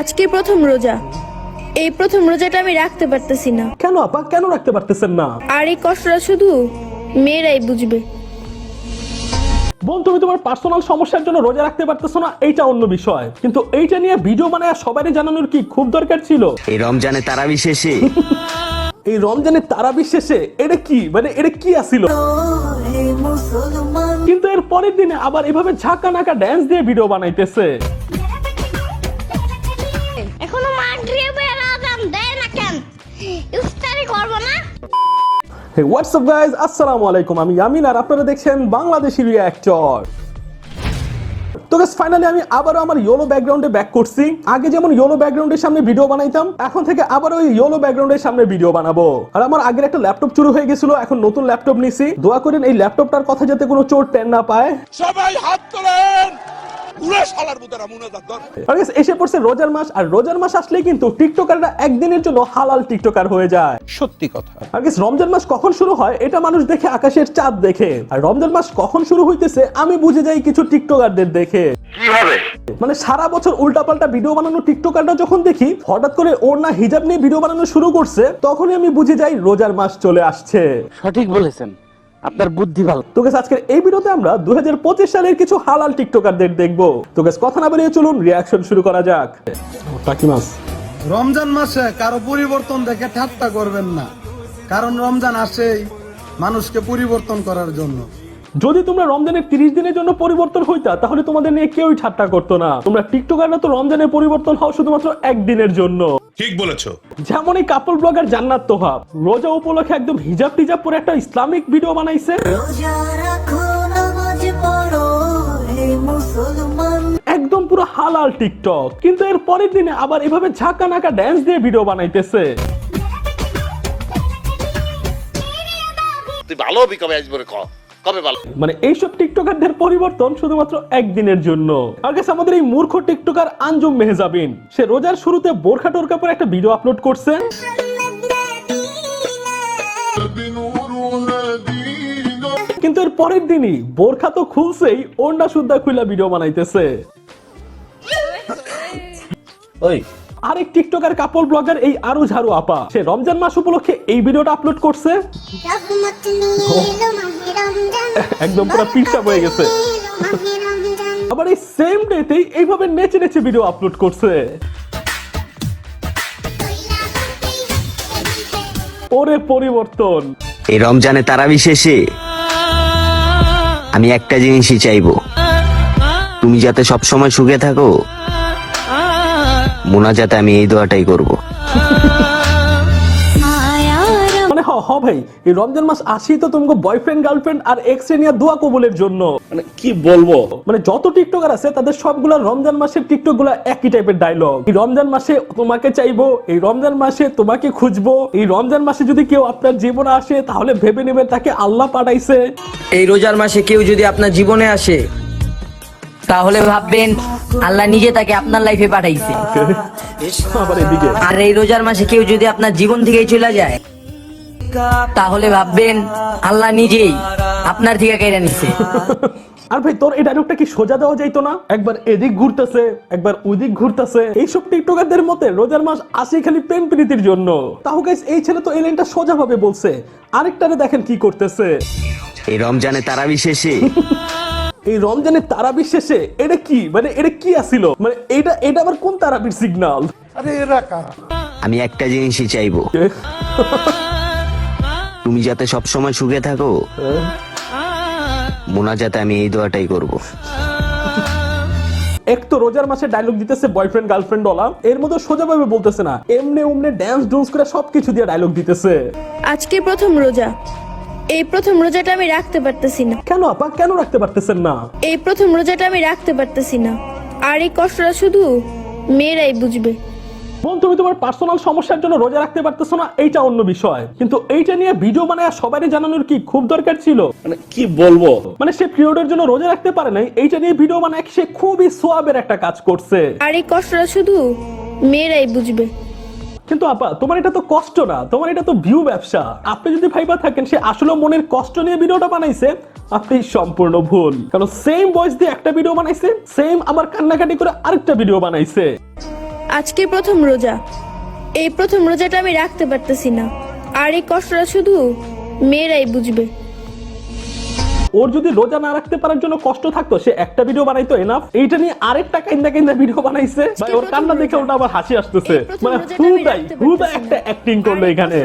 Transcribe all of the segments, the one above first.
আজকে প্রথম রোজা। এই প্রথম রোজাটা আমি রাখতে পারতেছি না। কেন আপা? কেন রাখতে পারতেছেন না? আর এই কষ্টটা শুধু মেয়েরাই বুঝবে। বোন তুমি তোমার পার্সোনাল সমস্যার জন্য রোজা রাখতে পারতেছো না এইটা অন্য বিষয়। কিন্তু এইটা নিয়ে ভিডিও বানায় সবারই জানানোর কি খুব দরকার ছিল? এই রমজানে তারা বিশেষে। এই রমজানের তারা বিশ্বাসে এটা কি? মানে এটা কি আসিল কিন্তু এর পরের দিনে আবার এভাবে ঝাঁকা নাকা ড্যান্স দিয়ে ভিডিও বানাইতেছে। হে হোয়াটসঅ্যাপ গাইজ আসসালামু আলাইকুম আমি ইয়ামিন আর আপনারা দেখছেন বাংলাদেশি রিয়াক্টর তো গাইস ফাইনালি আমি আবারও আমার ইয়েলো ব্যাকগ্রাউন্ডে ব্যাক করছি। আগে যেমন ইয়েলো ব্যাকগ্রাউন্ডের সামনে ভিডিও বানাইতাম, এখন থেকে আবার ওই ইয়েলো ব্যাকগ্রাউন্ডের সামনে ভিডিও বানাবো। আর আমার আগের একটা ল্যাপটপ চুরি হয়ে গেছিল, এখন নতুন ল্যাপটপ নিছি। দোয়া করেন এই ল্যাপটপটার কথা যাতে কোনো চোর টেন না পায়। সবাই হাত তোলেন! উড়ে শালার বুতারা মুনাজাত ধর। এসে পড়ছে রোজার মাস আর রোজার মাস আসলেই কিন্তু টিকটকাররা একদিনের জন্য হালাল টিকটকার হয়ে যায়। সত্যি কথা। আর রমজান মাস কখন শুরু হয় এটা মানুষ দেখে আকাশের চাঁদ দেখে। আর রমজান মাস কখন শুরু হইতেছে আমি বুঝে যাই কিছু টিকটকারদের দেখে। মানে সারা বছর উল্টাপাল্টা ভিডিও বানানো টিকটকাররা যখন দেখি হঠাৎ করে ওর না হিজাব নিয়ে ভিডিও বানানো শুরু করছে তখনই আমি বুঝে যাই রোজার মাস চলে আসছে। সঠিক বলেছেন। আপনার বুদ্ধি ভালো। তো গেস আজকের এই ভিডিওতে আমরা দু হাজার পঁচিশ সালের কিছু হালাল টিকটকারদের দেখব। তো গেস কথা না বেরিয়ে চলুন রিয়াকশন শুরু করা যাক। টাকি রমজান মাসে কারও পরিবর্তন দেখে ঠাট্টা করবেন না। কারণ রমজান আসেই মানুষকে পরিবর্তন করার জন্য। যদি তোমরা রমজানের তিরিশ দিনের জন্য পরিবর্তন হইতা তাহলে তোমাদের নিয়ে কেউই ঠাট্টা করতো না। তোমরা টিকটকাররা তো রমজানের পরিবর্তন হও শুধুমাত্র একদিনের জন্য। ঠিক বলেছ। যেমন এই কাপল ব্লগার জান্নাত তোহাব রোজা উপলক্ষে একদম হিজাব টিজাব পরে একটা ইসলামিক ভিডিও বানাইছে। রোজা রাখো নামাজ পড়ো হে মুসলমান। একদম পুরো হালাল টিকটক। কিন্তু এর পরের দিনে আবার এভাবে ঝাঁকা নাকা ড্যান্স দিয়ে ভিডিও বানাইতেছে। তুই ভালো হবি কবে আসবে রে ক কবে ভালো মানে এইসব টিকটকারদের পরিবর্তন শুধুমাত্র একদিনের জন্য। আর গেছে আমাদের এই মূর্খ টিকটকার আঞ্জুম মেহজাবিন সে রোজার শুরুতে বোরখা টোরকা পরে একটা ভিডিও আপলোড করছে। কিন্তু এর পরের দিনই বোরখা তো খুলছেই ওন্ডা সুদ্ধা খুলা ভিডিও বানাইতেছে। ওই আরেক টিকটকার কাপড় ব্লগার এই আরু ঝাড়ু আপা। সে রমজান মাস উপলক্ষে এই ভিডিওটা আপলোড করছে। একদম পুরো পিসাব হয়ে গেছে। আবার এই সেম ডেতেই এইভাবে নেচে নেচে ভিডিও আপলোড করছে। ওরে পরিবর্তন। এই রমজানে তারা বিশেষে আমি একটা জিনিসই চাইব। তুমি যাতে সবসময় সুখে থাকো মোনাজাতে আমি এই দোয়াটাই করব। মানে হ হ ভাই এই রমজান মাস আসি তো তোমাকে বয়ফ্রেন্ড গার্লফ্রেন্ড আর এক্স নিয়ে দোয়া কবুলের জন্য। মানে কি বলব? মানে যত টিকটকার আছে তাদের সবগুলা রমজান মাসের টিকটকগুলা একই টাইপের ডায়লগ এই রমজান মাসে তোমাকে চাইব এই রমজান মাসে তোমাকে খুঁজবো। এই রমজান মাসে যদি কেউ আপনার জীবনে আসে তাহলে ভেবে নেবেন তাকে আল্লাহ পাঠাইছে। এই রোজার মাসে কেউ যদি আপনার জীবনে আসে তাহলে ভাববেন আল্লাহ নিজে তাকে আপনার লাইফে পাঠাইছে। আর এই রোজার মাসে কেউ যদি আপনার জীবন থেকেই চলে যায় তাহলে ভাববেন আল্লাহ নিজেই আপনার থেকে কেড়ে নিচ্ছে আর ভাই তোর এই ডায়লগটা কি সোজা দেওয়া যাইতো না? একবার এদিক ঘুরতেছে একবার ওইদিক ঘুরতেছে। এইসব টিকটকারদের মতে রোজার মাস আসে খালি প্রেম প্রীতির জন্য। তাও গাইস এই ছেলে তো এই লাইনটা সোজা ভাবে বলছে। আরেকটারে দেখেন কি করতেছে। এই রমজানে তারা বিশেষে এই রমজানের তারা বিশ্বাসে এটা কি? মানে এটা কি আসিল? মানে এটা এটা আবার কোন তারাবির সিগনাল আরে সিগন্যাল আমি একটা জিনিসই চাইব। তুমি যাতে সবসময় সুখে থাকো মোনাজাতে আমি এই দোয়াটাই করব। এক তো রোজার মাসে ডায়লগ দিতেছে বয়ফ্রেন্ড গার্লফ্রেন্ড ওলা। এর মধ্যে সোজা ভাবে বলতেছে না এমনে উমনে ড্যান্স ডুন্স করে সবকিছু দিয়ে ডায়লগ দিতেছে। আজকে প্রথম রোজা। এই প্রথম রোজাটা আমি রাখতে পারতেছি না। কেন আপা? কেন রাখতে পারতেছেন না? এই প্রথম রোজাটা আমি রাখতে পারতেছি না। আর এই কষ্টটা শুধু মেয়েরাই বুঝবে। বোন তুমি তোমার পার্সোনাল সমস্যার জন্য রোজা রাখতে পারতেছো না এইটা অন্য বিষয়। কিন্তু এইটা নিয়ে ভিডিও বানায় সবারই জানানোর কি খুব দরকার ছিল? মানে কি বলব? মানে সে পিরিয়ডের জন্য রোজা রাখতে পারে নাই এইটা নিয়ে ভিডিও বানায় সে খুবই সোয়াবের একটা কাজ করছে। আর এই কষ্টটা শুধু মেয়েরাই বুঝবে। কিন্তু আপা, তোমার এটা তো কষ্ট না, তোমার এটা তো ভিউ ব্যবসা। আপনি যদি ভাইবা থাকেন, সে আসলে মনের কষ্ট নিয়ে ভিডিওটা বানাইছে, আপনি সম্পূর্ণ ভুল। কারণ সেম ভয়েস দিয়ে একটা ভিডিও বানাইছে সেম আমার কান্নাকাটি করে আরেকটা ভিডিও বানাইছে। আজকে প্রথম রোজা। এই প্রথম রোজাটা আমি রাখতে পারতেছি না। আর এই কষ্টটা শুধু মেয়েরাই বুঝবে। ওর যদি রোজা না রাখতে পারার জন্য কষ্ট থাকতো সে একটা ভিডিও বানাইতো এনাফ এইটা নিয়ে আরেকটা কাইন্দা কাইন্দা ভিডিও বানাইছে। ওর কান্না দেখে ওটা আবার হাসি আসতেছে। মানে হুদাই হুদা একটা অ্যাক্টিং করল এখানে?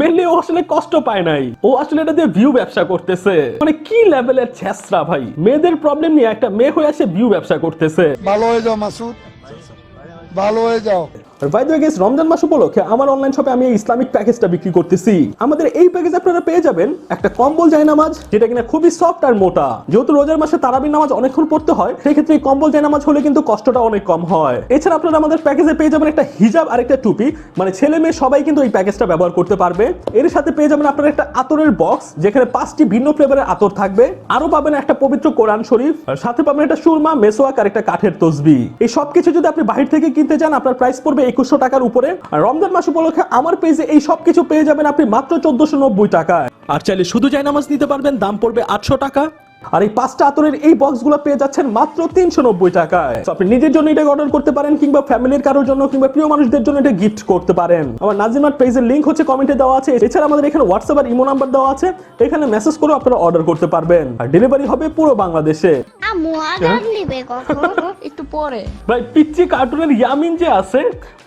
মেনলি ও আসলে কষ্ট পায় নাই। ও আসলে এটা দিয়ে ভিউ ব্যবসা করতেছে। মানে কি লেভেলের ভাই? মেয়েদের প্রবলেম নিয়ে একটা মেয়ে হয়ে আসে ভিউ ব্যবসা করতেছে। ভালো হয়ে যাও মাসুদ। ভালো হয়ে যাও। আর দ্য ওয়ে রমজান মাস উপলক্ষে আমার অনলাইন শপে আমি এই ইসলামিক প্যাকেজটা বিক্রি করতেছি। আমাদের এই প্যাকেজ আপনারা পেয়ে যাবেন একটা কম্বল জায়নামাজ যেটা কিনা খুবই সফট আর মোটা। যেহেতু রোজার মাসে তারাবির নামাজ অনেকক্ষণ পড়তে হয়, সেই ক্ষেত্রে এই কম্বল জায়নামাজ হলে কিন্তু কষ্টটা অনেক কম হয়। এছাড়া আপনারা আমাদের প্যাকেজে পেয়ে যাবেন একটা হিজাব আর একটা টুপি। মানে ছেলে মেয়ে সবাই কিন্তু এই প্যাকেজটা ব্যবহার করতে পারবে। এর সাথে পেয়ে যাবেন আপনারা একটা আতরের বক্স যেখানে পাঁচটি ভিন্ন ফ্লেভারের আতর থাকবে। আরও পাবেন একটা পবিত্র কোরআন শরীফ সাথে পাবেন একটা সুরমা, মেসোয়াক আর একটা কাঠের তসবি। এই সবকিছু যদি আপনি বাহির থেকে কিনতে চান, আপনার প্রাইস পড়বে একুশশো টাকার উপরে। রমজান মাস উপলক্ষে আমার পেজে এই সব কিছু পেয়ে যাবেন আপনি মাত্র চোদ্দশো নব্বই টাকায়। আর চাইলে শুধু জায়নামাজ নিতে পারবেন, দাম পড়বে আটশো টাকা। আর এই পাঁচটা আতরের এই বক্সগুলো পেয়ে যাচ্ছেন মাত্র তিনশো নব্বই টাকায় আপনি নিজের জন্য এটা অর্ডার করতে পারেন কিংবা ফ্যামিলির কারোর জন্য কিংবা প্রিয় মানুষদের জন্য এটা গিফট করতে পারেন। আমার নাজিমার পেজের লিঙ্ক হচ্ছে কমেন্টে দেওয়া আছে। এছাড়া আমাদের এখানে হোয়াটসঅ্যাপ আর ইমো নাম্বার দেওয়া আছে। এখানে মেসেজ করে আপনারা অর্ডার করতে পারবেন। আর ডেলিভারি হবে পুরো বাংলাদেশে। আম্মু আজান দিবে কখন? একটু পরে। ভাই পিচ্ছি কার্টুনের ইয়ামিন যে আছে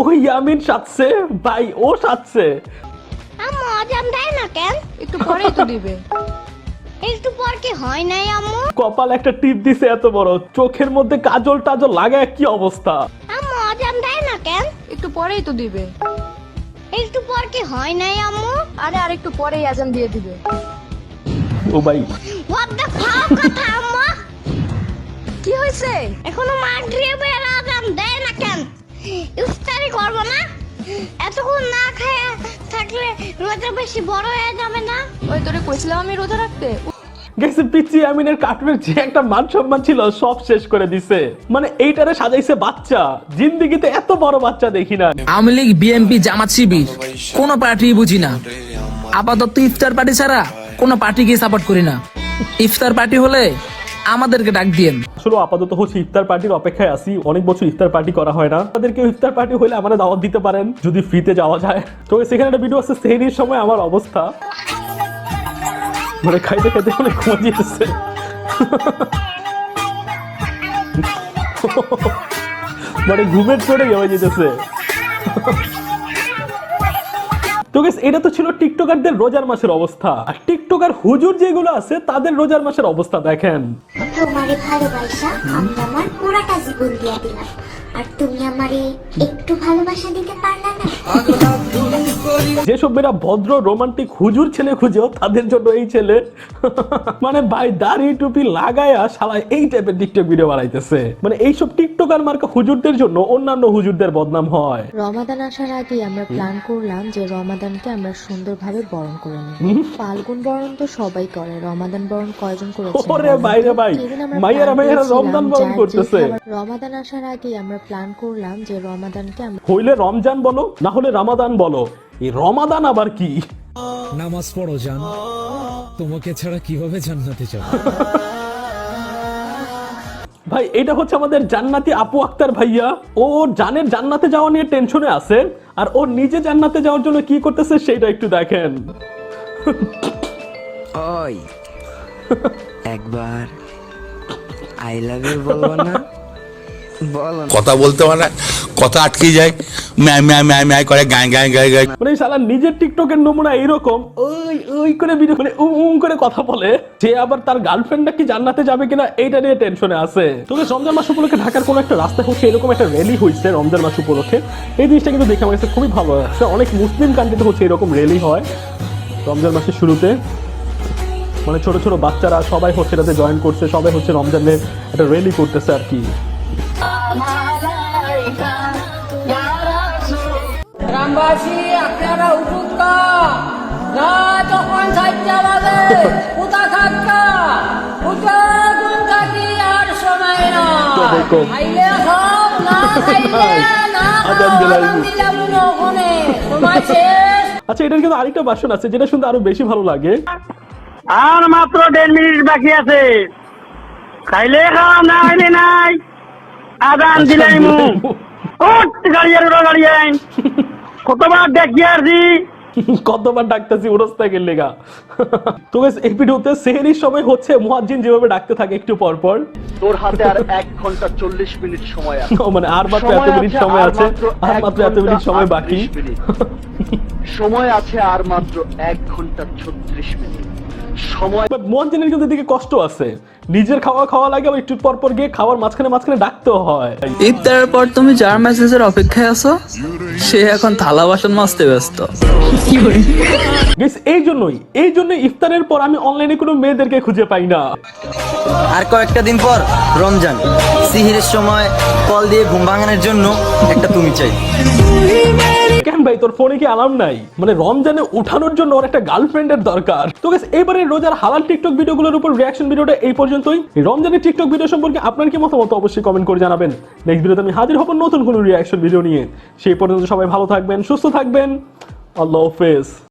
ওই ইয়ামিন সাজছে ভাই ও সাজছে। আম্মু আজান দেয় না কেন? একটু পরেই তো দিবে। একটু পর কি হয় নাই আম্মু? কপাল একটা টিপ দিছে এত বড়। চোখের মধ্যে কাজল টাজল লাগায় কি অবস্থা? আম্মু আজান দেয় না কেন? একটু পরেই তো দিবে। একটু পর কি হয় নাই আম্মু? আরে আর একটু পরেই আজান দিয়ে দিবে। ও ভাই। হোয়াট দ্য ফাও কথা আম্মু? কি হয়েছে? এখনও মাগরিবের আজান দেয় না কেন? ইফতারি করব না? এতক্ষণ না খেয়ে থাকলে রোজা বেশি বড় হয়ে যাবে না? ওই তোরে কইছিলাম আমি রোজা রাখতে। গেছে পিচ্ছি আমিনের কার্টুনের যে একটা মান সম্মান ছিল সব শেষ করে দিছে। মানে এইটারে সাজাইছে বাচ্চা। জিন্দিগিতে এত বড় বাচ্চা দেখি না। আওয়ামী লীগ বিএনপি জামাত শিবির কোনো পার্টি বুঝি না। আপাতত ইফতার পার্টি ছাড়া কোনো পার্টিকে সাপোর্ট করি না। ইফতার পার্টি হলে আমাদেরকে ডাক দিয়েন। আসলে আপাতত হচ্ছে ইফতার পার্টির অপেক্ষায় আছি। অনেক বছর ইফতার পার্টি করা হয় না। তাদেরকে ইফতার পার্টি হলে আমার দাওয়াত দিতে পারেন যদি ফ্রিতে যাওয়া যায়। তো সেখানে একটা ভিডিও আছে সেহরির সময় আমার অবস্থা। মানে খাইতে খাইতে মানে ঘুমা যেতেছে মানে ঘুমের চড়ে হয়ে যেতেছে তো guys, এটা তো ছিল টিকটকারদের রোজার মাসের অবস্থা। আর টিকটকার হুজুর যেগুলো আছে তাদের রোজার মাসের অবস্থা দেখেন। তোমারে ভালোবাসা আমি আমার পুরাটা জীবন দিয়া দিলাম। আর তুমি আমারে একটু ভালোবাসা দিতে পারলা না? যেসব মেয়েরা ভদ্র রোমান্টিক হুজুর ছেলে খুঁজেও তাদের জন্য এই ছেলে। মানে ভাই দাড়ি টুপি লাগায়া শালা এই টাইপের টিকটক ভিডিও বানাইতেছে। মানে এইসব টিকটকার মার্কা হুজুরদের জন্য অন্যান্য হুজুরদের বদনাম হয়। রমাদান আসার আগে আমরা প্ল্যান করলাম যে রমাদানকে আমরা সুন্দরভাবে বরণ করে নেব। ফাল্গুন বরণ তো সবাই করে রমাদান বরণ কয়জন করেছে? ওরে ভাই রে ভাই, মাইয়ারা মাইয়ারা রমজান বরণ করতেছে। রমাদান আসার আগে আমরা প্ল্যান করলাম যে রমাদানকে আমরা হইলে রমজান বলো না হলে রামাদান বলো। এই রমাদান আবার কি? নামাজ পড়ো জান। তোমাকে ছাড়া কীভাবে জান্নাতে যাব? ভাই এটা হচ্ছে আমাদের জান্নাতি আপু আক্তার ভাইয়া। ও জানের জান্নাতে যাওয়া নিয়ে টেনশনে আছে আর ও নিজে জান্নাতে যাওয়ার জন্য কি করতেছে সেটা একটু দেখেন। ওই একবার আই লাভ ইউ বলব না না? কথা বলতে পারে কথা আটকে যায়। ম্যায় ম্যায় ম্যায় ম্যায় করে গায়ে গায়ে গায়ে গায়ে মানে শালা নিজের টিকটকের নমুনা এইরকম ওই ওই করে ভিডিও মানে উম উম করে কথা বলে সে আবার তার গার্লফ্রেন্ড নাকি জান্নাতে যাবে কিনা এইটা নিয়ে টেনশনে আছে। তোকে রমজান মাস উপলক্ষে ঢাকার কোনো একটা রাস্তা হচ্ছে এরকম একটা র্যালি হয়েছে রমজান মাস উপলক্ষে। এই জিনিসটা কিন্তু দেখে আমার কাছে খুবই ভালো লাগছে। অনেক মুসলিম কান্ট্রিতে হচ্ছে এরকম র্যালি হয় রমজান মাসের শুরুতে। মানে ছোট ছোট বাচ্চারা সবাই হচ্ছে এটাতে জয়েন করছে সবাই হচ্ছে রমজানের একটা র্যালি করতেছে আর কি। গ্রামবাসী আপনারা উঠুকা রাত তখন সাতটা বাজে কোথা থাকা থাকি আর সময় না। খাইলে খাও না খাইলে না খাও দিলাম ওখানে সময় শেষ। আচ্ছা এটার কিন্তু আরেকটা ভার্সন আছে যেটা শুনতে আরও বেশি ভালো লাগে। আর মাত্র দেড় মিনিট বাকি আছে। খাইলে খাওয়া না খাইলে নাই। আদান দিলাই মু গাড়ি গাড়ি আইন। কতবার দেখি কতবার ডাকতেছি লেগা। তো গাইস এই ভিডিওতে সেহেরির সময় হচ্ছে মুয়াজ্জিন যেভাবে ডাকতে থাকে একটু পর পর। তোর হাতে আর এক ঘণ্টা চল্লিশ মিনিট সময় আছে। মানে আর মাত্র এত মিনিট সময় আছে আর মাত্র এত মিনিট সময় বাকি। সময় আছে আর মাত্র এক ঘণ্টা ছত্রিশ মিনিট। সময় কিন্তু এদিকে কষ্ট আছে। নিজের খাওয়া খাওয়া লাগে আবার একটু পর পর গিয়ে খাওয়ার মাঝখানে মাঝখানে ডাকতেও হয়। ইফতারের পর তুমি যার মেসেজের অপেক্ষায় আছো সে এখন থালা বাসন মাজতে ব্যস্ত। এই জন্যই এই জন্য ইফতারের পর আমি অনলাইনে কোনো মেয়েদেরকে খুঁজে পাই না। আর কয়েকটা দিন পর রমজান। সিহিরের সময় কল দিয়ে ঘুম ভাঙানোর জন্য একটা তুমি চাই। কেন ভাই তোর ফোনে কি আলাম নাই? মানে রমজানে উঠানোর জন্য ওর একটা গার্লফ্রেন্ডের দরকার। তো guys, এবারে রোজার হালাল টিকটক ভিডিওগুলোর উপর রিয়াকশন ভিডিওটা এই পর্যন্তই। রমজানের টিকটক ভিডিও সম্পর্কে আপনার কি মতামত অবশ্যই কমেন্ট করে জানাবেন। নেক্সট ভিডিওতে আমি হাজির হব নতুন কোনো রিয়াকশন ভিডিও নিয়ে। সেই পর্যন্ত সবাই ভালো থাকবেন, সুস্থ থাকবেন। আল্লাহ হাফেজ।